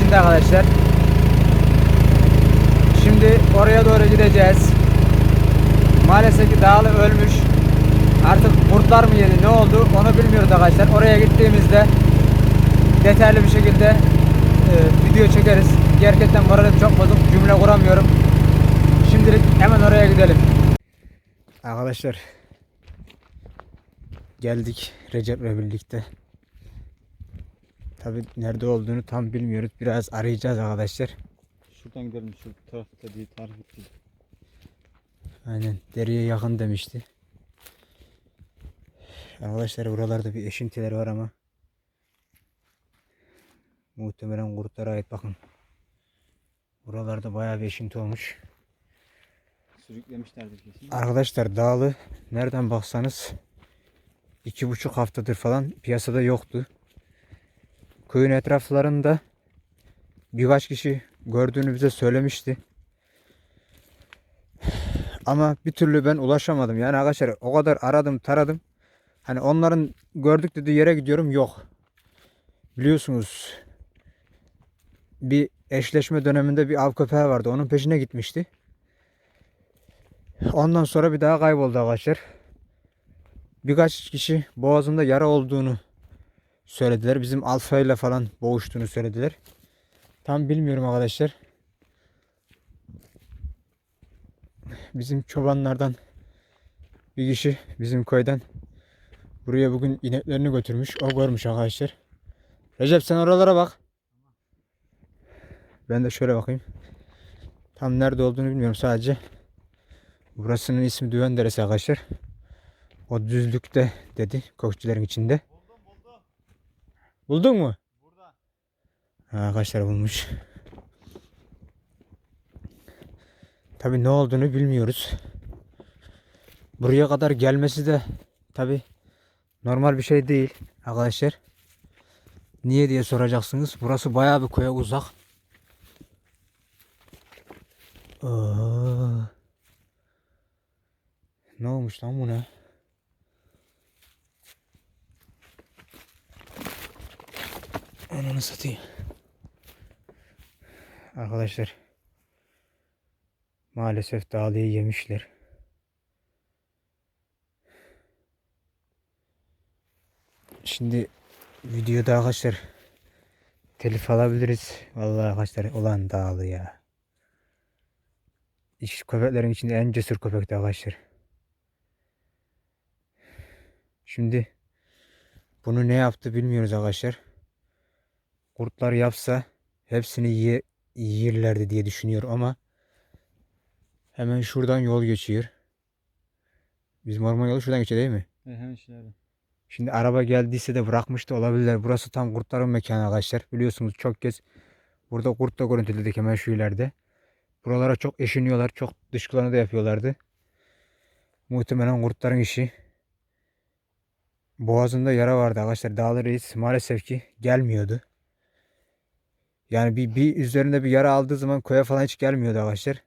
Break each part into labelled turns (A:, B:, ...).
A: içinde arkadaşlar. Şimdi oraya doğru gideceğiz. Maalesef ki dağlı ölmüş. Artık kurtlar mı yedi ne oldu onu bilmiyoruz arkadaşlar. Oraya gittiğimizde detaylı bir şekilde e, video çekeriz. Gerçekten moralim çok bozuk. Cümle kuramıyorum. Şimdilik hemen oraya gidelim. Arkadaşlar geldik Recep'le birlikte. Tabi nerede olduğunu tam bilmiyoruz. Biraz arayacağız arkadaşlar.
B: Şuradan gidelim şu tarafta diye tarif ettim.
A: Aynen deriye yakın demişti. Arkadaşlar buralarda bir eşintiler var ama muhtemelen kurtlara ait bakın. Buralarda bayağı bir eşinti olmuş.
B: Sürüklemişlerdir kesin.
A: Arkadaşlar dağlı nereden baksanız iki buçuk haftadır falan piyasada yoktu. Köyün etraflarında birkaç kişi gördüğünü bize söylemişti. Ama bir türlü ben ulaşamadım. Yani arkadaşlar o kadar aradım taradım. Hani onların gördük dediği yere gidiyorum yok. Biliyorsunuz bir eşleşme döneminde bir av köpeği vardı. Onun peşine gitmişti. Ondan sonra bir daha kayboldu arkadaşlar. Birkaç kişi boğazında yara olduğunu söylediler. Bizim alfa ile falan boğuştuğunu söylediler. Tam bilmiyorum arkadaşlar. Bizim çobanlardan bir kişi bizim köyden buraya bugün ineklerini götürmüş. O görmüş arkadaşlar. Recep sen oralara bak. Ben de şöyle bakayım. Tam nerede olduğunu bilmiyorum sadece. Burasının ismi Düven Deresi arkadaşlar. O düzlükte dedi koççuların içinde. Buldun mu?
B: Burada.
A: Ha, arkadaşlar bulmuş. Tabi ne olduğunu bilmiyoruz. Buraya kadar gelmesi de tabi normal bir şey değil arkadaşlar. Niye diye soracaksınız. Burası bayağı bir köye uzak. Aa. Ne olmuş lan bu ne? Ananı satayım. Arkadaşlar maalesef dağlıyı yemişler. Şimdi videoda arkadaşlar telif alabiliriz. Vallahi arkadaşlar olan dağlı ya. İş köpeklerin içinde en cesur köpekti arkadaşlar. Şimdi bunu ne yaptı bilmiyoruz arkadaşlar. Kurtlar yapsa hepsini ye, yiyirlerdi diye düşünüyorum ama hemen şuradan yol geçiyor. Bizim orman yolu şuradan geçiyor değil mi?
B: He hemen şöyle.
A: Şimdi araba geldiyse de bırakmış da olabilirler. Burası tam kurtların mekanı arkadaşlar. Biliyorsunuz çok kez burada kurt da görüntüledik hemen şu ileride. Buralara çok eşiniyorlar. Çok dışkılarını da yapıyorlardı. Muhtemelen kurtların işi. Boğazında yara vardı arkadaşlar. Dağlı reis maalesef ki gelmiyordu. Yani bir, bir üzerinde bir yara aldığı zaman köye falan hiç gelmiyordu arkadaşlar.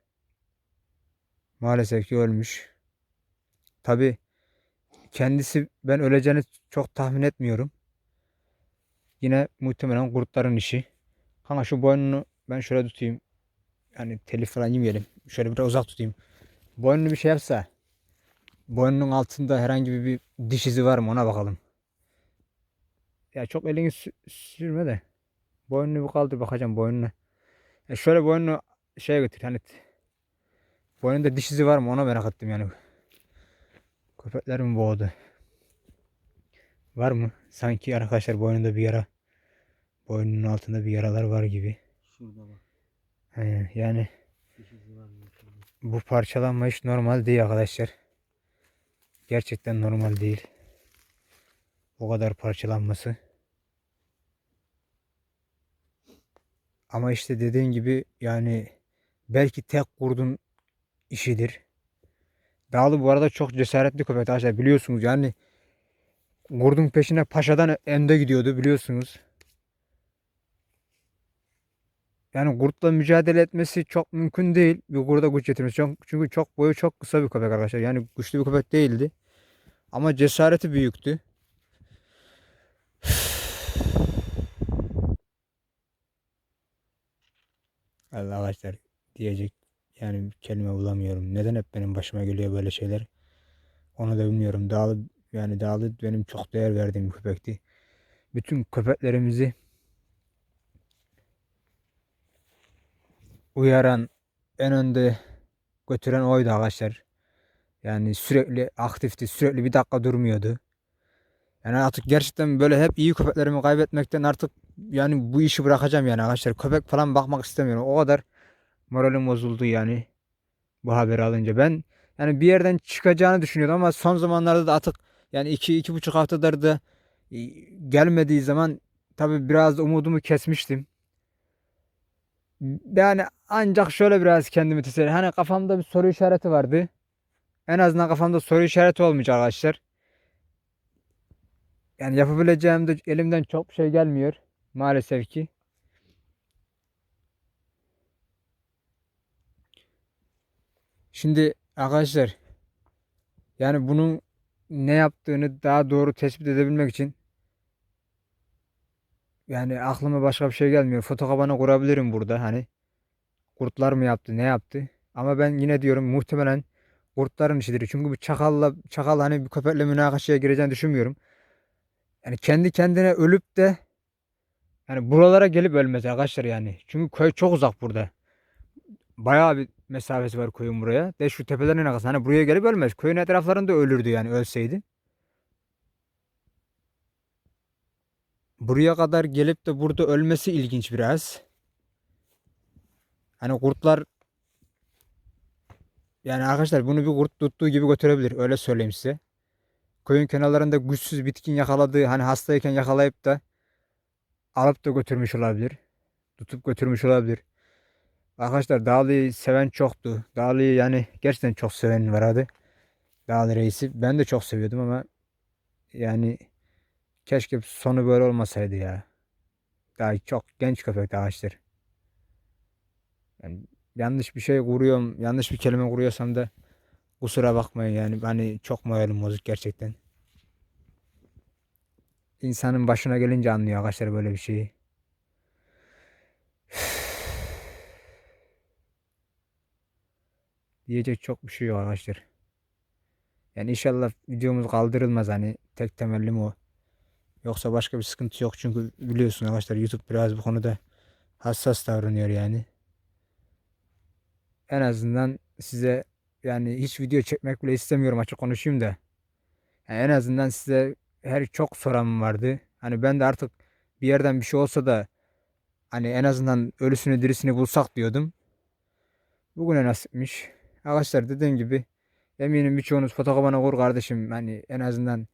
A: Maalesef ki ölmüş. Tabi kendisi ben öleceğini çok tahmin etmiyorum. Yine muhtemelen kurtların işi. Kanka şu boynunu ben şöyle tutayım. Yani telif falan yemeyelim. Şöyle biraz uzak tutayım. Boynunu bir şey yapsa. Boynunun altında herhangi bir diş izi var mı ona bakalım. Ya çok elini sü- sürme de. Boynunu bir kaldır bakacağım boynuna. Ya şöyle boynunu şeye götür hani boynunda diş izi var mı ona merak ettim yani. Köpekler mi boğdu? Var mı? Sanki arkadaşlar boynunda bir yara. Boynunun altında bir yaralar var gibi.
B: Şurada bak.
A: Aynen, yani bu parçalanma hiç normal değil arkadaşlar. Gerçekten normal değil. O kadar parçalanması. Ama işte dediğin gibi yani belki tek kurdun işidir. Dağlı bu arada çok cesaretli köpek arkadaşlar biliyorsunuz yani kurdun peşine paşadan önde gidiyordu biliyorsunuz. Yani kurtla mücadele etmesi çok mümkün değil. Bir kurda güç getirmesi. Çünkü çok boyu çok kısa bir köpek arkadaşlar. Yani güçlü bir köpek değildi. Ama cesareti büyüktü. Allah arkadaşlar diyecek yani kelime bulamıyorum. Neden hep benim başıma geliyor böyle şeyler? Onu da bilmiyorum. Dağlı yani Dağlı benim çok değer verdiğim bir köpekti. Bütün köpeklerimizi uyaran en önde götüren oydu arkadaşlar. Yani sürekli aktifti. Sürekli bir dakika durmuyordu. Yani artık gerçekten böyle hep iyi köpeklerimi kaybetmekten artık yani bu işi bırakacağım yani arkadaşlar. Köpek falan bakmak istemiyorum. O kadar moralim bozuldu yani bu haberi alınca. Ben yani bir yerden çıkacağını düşünüyordum ama son zamanlarda da artık yani iki, iki buçuk haftadır da e, gelmediği zaman tabii biraz umudumu kesmiştim. Yani ancak şöyle biraz kendimi teselli. Hani kafamda bir soru işareti vardı. En azından kafamda soru işareti olmayacak arkadaşlar. Yani yapabileceğim de elimden çok şey gelmiyor. Maalesef ki. Şimdi arkadaşlar yani bunun ne yaptığını daha doğru tespit edebilmek için yani aklıma başka bir şey gelmiyor. Fotokabanı kurabilirim burada hani. Kurtlar mı yaptı, ne yaptı? Ama ben yine diyorum muhtemelen kurtların işidir. Çünkü bu çakalla çakal hani bir köpekle münakaşaya gireceğini düşünmüyorum. Yani kendi kendine ölüp de yani buralara gelip ölmez arkadaşlar yani. Çünkü köy çok uzak burada. Bayağı bir mesafesi var köyün buraya. De şu tepelerin arkası. Hani buraya gelip ölmez. Köyün etraflarında ölürdü yani ölseydi. Buraya kadar gelip de burada ölmesi ilginç biraz. Hani kurtlar yani arkadaşlar bunu bir kurt tuttuğu gibi götürebilir. Öyle söyleyeyim size. Köyün kenarlarında güçsüz bitkin yakaladığı hani hastayken yakalayıp da alıp da götürmüş olabilir. Tutup götürmüş olabilir. Arkadaşlar Dağlı'yı seven çoktu. Dağlı'yı yani gerçekten çok seven vardı. Dağlı reisi. Ben de çok seviyordum ama yani keşke sonu böyle olmasaydı ya. Daha çok genç köpek arkadaşlar. Yani yanlış bir şey kuruyorum, yanlış bir kelime kuruyorsam da kusura bakmayın yani hani çok moralim bozuk gerçekten. İnsanın başına gelince anlıyor arkadaşlar böyle bir şeyi. Diyecek çok bir şey yok arkadaşlar. Yani inşallah videomuz kaldırılmaz hani tek temellim o. Yoksa başka bir sıkıntı yok çünkü biliyorsun arkadaşlar YouTube biraz bu konuda hassas davranıyor yani. En azından size yani hiç video çekmek bile istemiyorum açık konuşayım da. Yani en azından size her çok soran vardı. Hani ben de artık bir yerden bir şey olsa da hani en azından ölüsünü dirisini bulsak diyordum. Bugüne nasipmiş. Arkadaşlar dediğim gibi eminim birçoğunuz fotoğrafına kur kardeşim. Hani en azından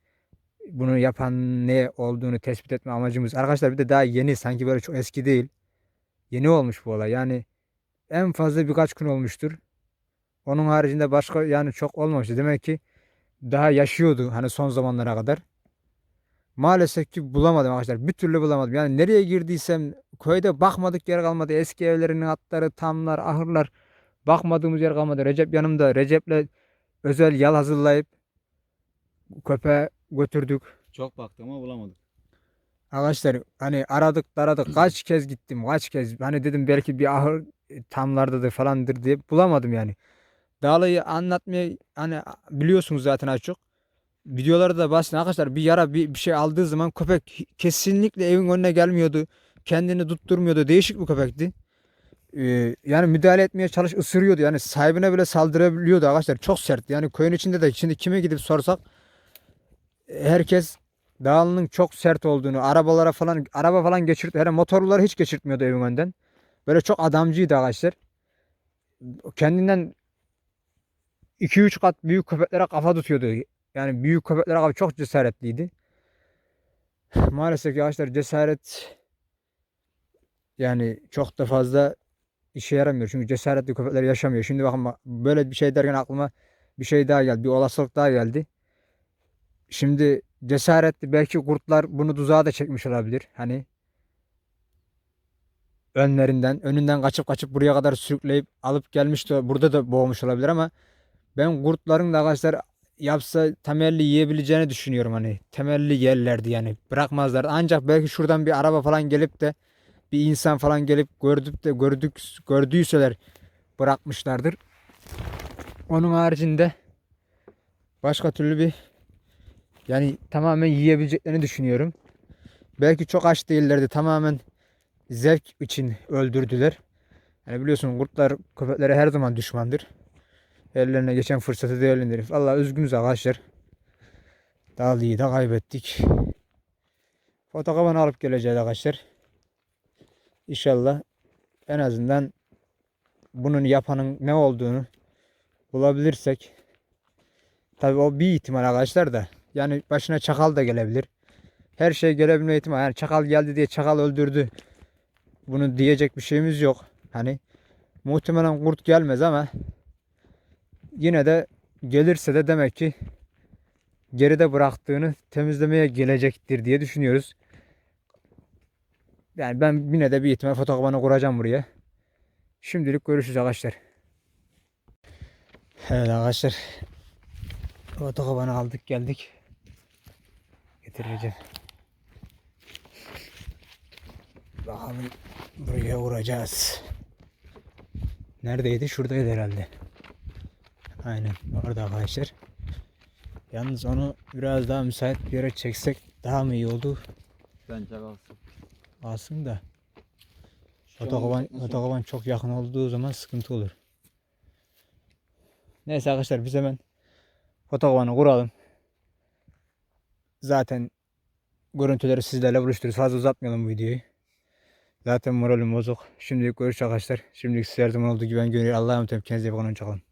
A: bunu yapan ne olduğunu tespit etme amacımız. Arkadaşlar bir de daha yeni sanki böyle çok eski değil. Yeni olmuş bu olay. Yani en fazla birkaç gün olmuştur. Onun haricinde başka yani çok olmamıştı. Demek ki daha yaşıyordu hani son zamanlara kadar. Maalesef ki bulamadım arkadaşlar. Bir türlü bulamadım. Yani nereye girdiysem köyde bakmadık yer kalmadı. Eski evlerinin hatları, tamlar, ahırlar bakmadığımız yer kalmadı. Recep yanımda. Recep'le özel yal hazırlayıp köpeğe götürdük.
B: Çok baktı ama bulamadık.
A: Arkadaşlar hani aradık taradık kaç kez gittim kaç kez hani dedim belki bir ahır tamlardadır falandır diye bulamadım yani. Dağlayı anlatmaya hani biliyorsunuz zaten az çok. Videolarda da bahsedin arkadaşlar bir yara bir, bir şey aldığı zaman köpek kesinlikle evin önüne gelmiyordu. Kendini tutturmuyordu. Değişik bir köpekti. Ee, yani müdahale etmeye çalış ısırıyordu. Yani sahibine bile saldırabiliyordu arkadaşlar. Çok sert. Yani köyün içinde de şimdi kime gidip sorsak herkes dağının çok sert olduğunu, arabalara falan araba falan geçirt, hele motorluları hiç geçirtmiyordu evin önden. Böyle çok adamcıydı arkadaşlar. Kendinden 2-3 kat büyük köpeklere kafa tutuyordu. Yani büyük köpeklere kafa çok cesaretliydi. Maalesef ki cesaret yani çok da fazla işe yaramıyor. Çünkü cesaretli köpekler yaşamıyor. Şimdi bakın bak, böyle bir şey derken aklıma bir şey daha geldi. Bir olasılık daha geldi. Şimdi cesaretli belki kurtlar bunu tuzağa da çekmiş olabilir. Hani önlerinden, önünden kaçıp kaçıp buraya kadar sürükleyip alıp gelmiş de burada da boğmuş olabilir ama ben kurtların da arkadaşlar yapsa temelli yiyebileceğini düşünüyorum hani. Temelli yerlerdi yani. Bırakmazlar. Ancak belki şuradan bir araba falan gelip de bir insan falan gelip gördük de gördük gördüyseler bırakmışlardır. Onun haricinde başka türlü bir yani tamamen yiyebileceklerini düşünüyorum. Belki çok aç değillerdi. Tamamen zevk için öldürdüler. Yani biliyorsun kurtlar köpeklere her zaman düşmandır. Ellerine geçen fırsatı değerlendirir. Vallahi üzgünüz arkadaşlar. Dağlıyı da kaybettik. Fotokabanı alıp geleceğiz arkadaşlar. İnşallah en azından bunun yapanın ne olduğunu bulabilirsek. Tabii o bir ihtimal arkadaşlar da. Yani başına çakal da gelebilir. Her şey gelebilme ihtimali. Yani çakal geldi diye çakal öldürdü. Bunu diyecek bir şeyimiz yok. Hani muhtemelen kurt gelmez ama yine de gelirse de demek ki geride bıraktığını temizlemeye gelecektir diye düşünüyoruz. Yani ben yine de bir ihtimal fotoğrafını kuracağım buraya. Şimdilik görüşürüz arkadaşlar. Evet arkadaşlar. Fotoğrafını aldık geldik. Getireceğim. Bakalım buraya vuracağız. Neredeydi? Şuradaydı herhalde. Aynen orada arkadaşlar. Yalnız onu biraz daha müsait bir yere çeksek daha mı iyi oldu?
B: Bence kalsın.
A: Alsın da. Otokoban, çok yakın olduğu zaman sıkıntı olur. Neyse arkadaşlar biz hemen otokobanı kuralım. Zaten görüntüleri sizlerle buluştururuz. Fazla uzatmayalım bu videoyu. Zaten moralim bozuk. Şimdilik görüş arkadaşlar. Şimdilik size her zaman olduğu gibi ben görüyorum. Allah'a emanet olun. Kendinize iyi bakın. Hoşçakalın.